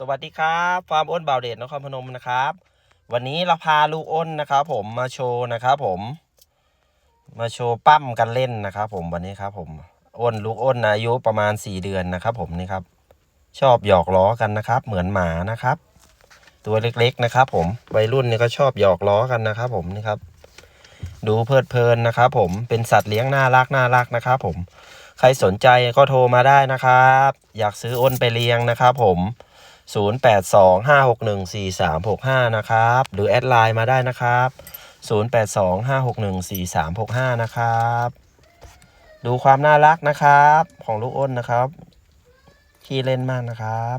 สวัสดีครับฟาร์มอ้นบ่าวเดชนครพนมนะครับ วันนี้เราพาลูกอ้นนะครับ ผมมาโชว์นะครับ ผม มาโชว์ปั้มกันเล่นนะครับ ผมวันนี้ครับ ผมอ้นลูกอ้นอายุประมาณสี่เดือนนะครับ ผมนี่ครับ ชอบหยอกล้อกันนะครับ เหมือนหมานะครับ ตัวเล็กๆนะครับ ผมวัยรุ่นนี่ก็ชอบหยอกล้อกันนะครับ ผมนี่ครับ ดูเพลิดเพลินนะครับ ผมเป็นสัตว์เลี้ยงน่ารักน่ารักนะครับ ผม ใครสนใจก็โทรมาได้นะครับ อยากซื้ออ้นไปเลี้ยงนะครับ ผม 0825614365 นะครับ หรือแอดไลน์มาได้นะครับ 0825614365 นะครับ ดูความน่ารักนะครับ ของลูกอ้นนะครับขี้เล่นมากนะครับ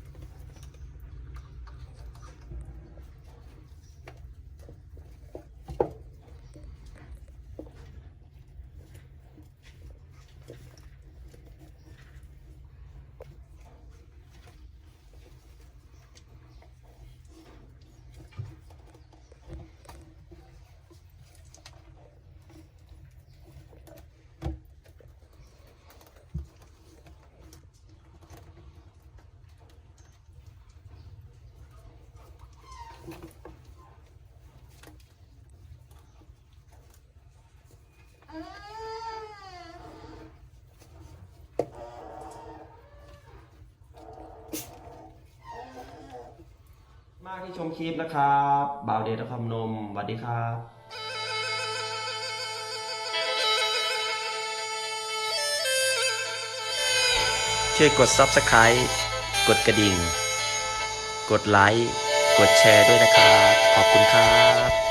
มากที่ชมคลิปนะครับบ่าวเดชนครนมสวัสดีครับช่วยกด Subscribe กดกระดิ่ง กดไลค์ กดแชร์ด้วยนะครับ ขอบคุณครับ